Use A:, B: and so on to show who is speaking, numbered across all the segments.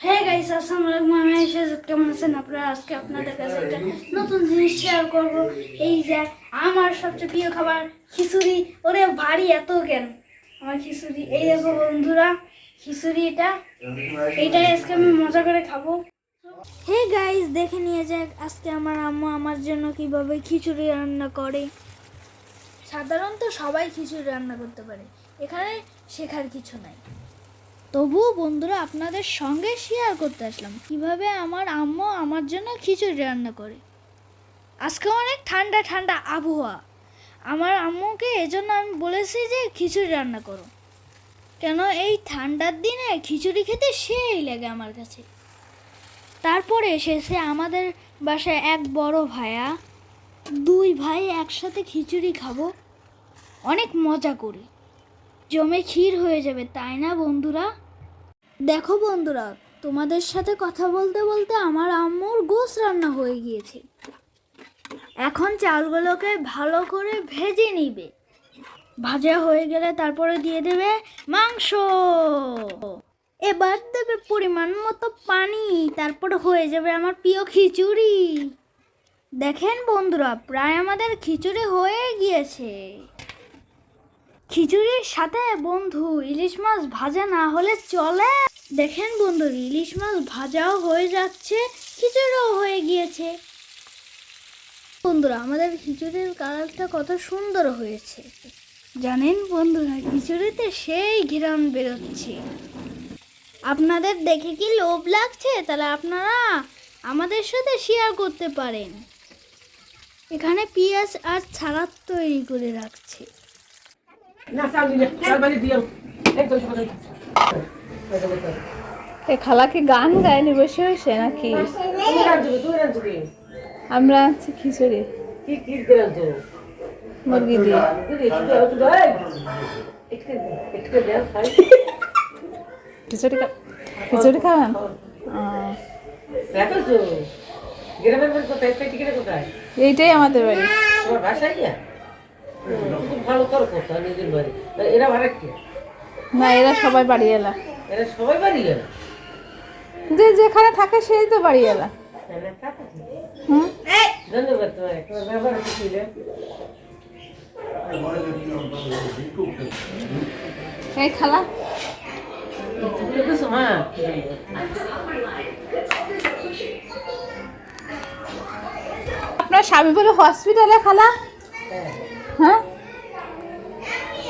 A: Hey guys আসসালামু আলাইকুম আমি এসে কেমন আছেন আপনারা? আজকে আপনাদের কাছে একটা নতুন জিনিস শেয়ার করব। এই যে আমার সবচেয়ে প্রিয় খাবার খিচুড়ি। ওরে ভারী এত জ্ঞান আমার খিচুড়ি। এই দেখো বন্ধুরা খিচুড়ি এটা এইটাই আজকে আমি মজা করে খাব। হে গাইস দেখে নিয়ে যাক আজকে আমার আম্মু আমার জন্য কীভাবে খিচুড়ি রান্না করে। সাধারণত সবাই খিচুড়ি রান্না করতে পারে। এখানে শেখার কিছু নাই। তবুও বন্ধুরা আপনাদের সঙ্গে শেয়ার করতে আসলাম। কীভাবে আমার আম্মু আমার জন্য খিচুড়ি রান্না করে। আজকে অনেক ঠান্ডা ঠান্ডা আবহাওয়া। আমার আম্মুকে এজন্য আমি বলেছি যে খিচুড়ি রান্না করো। কেন এই ঠান্ডার দিনে খিচুড়ি খেতে সেই লাগে আমার কাছে। তারপরে এসেছে আমাদের বাসায় এক বড় ভাইয়া। দুই ভাই একসাথে খিচুড়ি খাব। অনেক মজা করি। জমে ক্ষীর হয়ে যাবে, তাই না বন্ধুরা? দেখো বন্ধুরা, তোমাদের সাথে কথা বলতে বলতে আমার আম্মুর গোস রান্না হয়ে গিয়েছে। এখন চালগুলোকে ভালো করে ভেজে নিবে। ভাজা হয়ে গেলে তারপরে দিয়ে দেবে মাংস। এবার দেবে পরিমাণ মতো পানি, তারপর হয়ে যাবে আমার প্রিয় খিচুড়ি। দেখেন বন্ধুরা, প্রায় আমাদের খিচুড়ি হয়ে গিয়েছে। খিচুড়ির সাথে বন্ধু, ইলিশ মাছ ভাজা না হলে চলে। দেখেন বন্ধু, ইলিশ মাছ ভাজাও হয়ে যাচ্ছে, খিচুড়িও হয়ে গিয়েছে। বন্ধুরা, আমাদের খিচুড়ির কালারটা কত সুন্দর হয়েছে। জানেন বন্ধুরা খিচুড়িতে সেই ঘিরণ বেরোচ্ছে। আপনাদের দেখে কি লোভ লাগছে? তাহলে আপনারা আমাদের সাথে শেয়ার করতে পারেন। এখানে পেঁয়াজ আর ছাড়াত তৈরি করে রাখছে।
B: খালা কি গান গায়নি বসে বসে নাকি? আমরা আছি খিচুড়ি। মুরগি দিয়ে। খিচুড়ি খিচুড়ি খাবেন? এইটাই আমাদের বাড়ি।
C: ভালো করো কোথাও নিজের বাড়ি। এরা ভাড়া কি?
B: না এরা সবাই বাড়ি এলা
C: এরা সবাই বাড়ি গেল
B: যে যেখানে থাকে সেই তো বাড়ি এলা হুম?
C: ধন্যবাদ তোমার ছিল
B: এই খালা। আপনার স্বামী বলে হসপিটালে খালা
C: হ্যাঁ
B: হ্যাঁ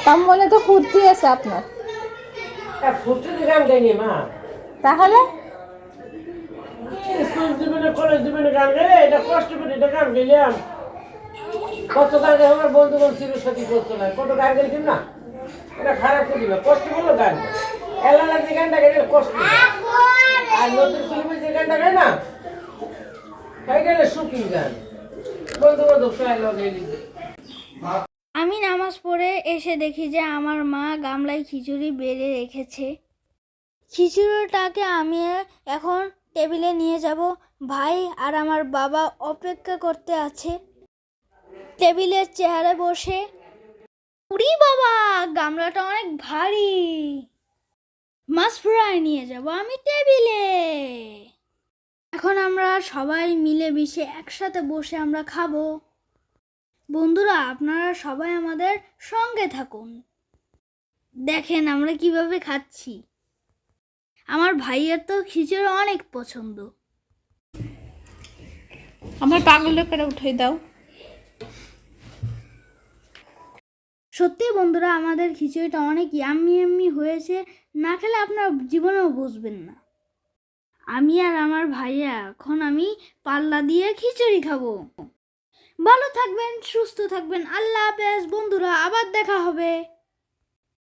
B: তার মনে তো ফুর্তি আছে আপনার।
C: মা।
B: তাহলে?
C: স্কুল জীবনে কলেজ জীবনে গান গাইলে এটা কষ্ট করে এটা গান গাইলাম। কত গান গাই আমার বন্ধু বান্ধব ছিল সাথী করতো না কত গান গাইছিলাম না? এটা খারাপ করি না কষ্ট করল গান। এলালা যে গানটা গাইলে কষ্ট আর নতুন ফিল্মে যে গানটা গায় না তাই গেলে সুখী গান। বন্ধু বান্ধব লগাই দিচ্ছে
A: আমি নামাজ পড়ে এসে দেখি যে আমার মা গামলায় খিচুড়ি বেড়ে রেখেছে। খিচুড়িটাকে আমি এখন টেবিলে নিয়ে যাব। ভাই আর আমার বাবা অপেক্ষা করতে আছে। টেবিলের চেহারে বসে, উড়ি বাবা, গামলাটা অনেক ভারী। মাছ ফ্রাই নিয়ে যাব আমি টেবিলে। এখন আমরা সবাই মিলে মিশে একসাথে বসে আমরা খাব। বন্ধুরা আপনারা সবাই আমাদের সঙ্গে থাকুন। দেখেন আমরা কীভাবে খাচ্ছি। আমার ভাইয়ের তো খিচুড়ি অনেক পছন্দ।
B: আমার পাগল লোকেরা উঠাই দাও।
A: সত্যি বন্ধুরা আমাদের খিচুড়িটা অনেক ইয়াম্মি ইয়াম্মি হয়েছে। না খেলে আপনার জীবনেও বুঝবেন না। আমি আর আমার ভাইয়া এখন আমি পাল্লা দিয়ে খিচুড়ি খাব। ভালো থাকবেন সুস্থ থাকবেন। আল্লাহ হাফেজ। বন্ধুরা আবার দেখা হবে।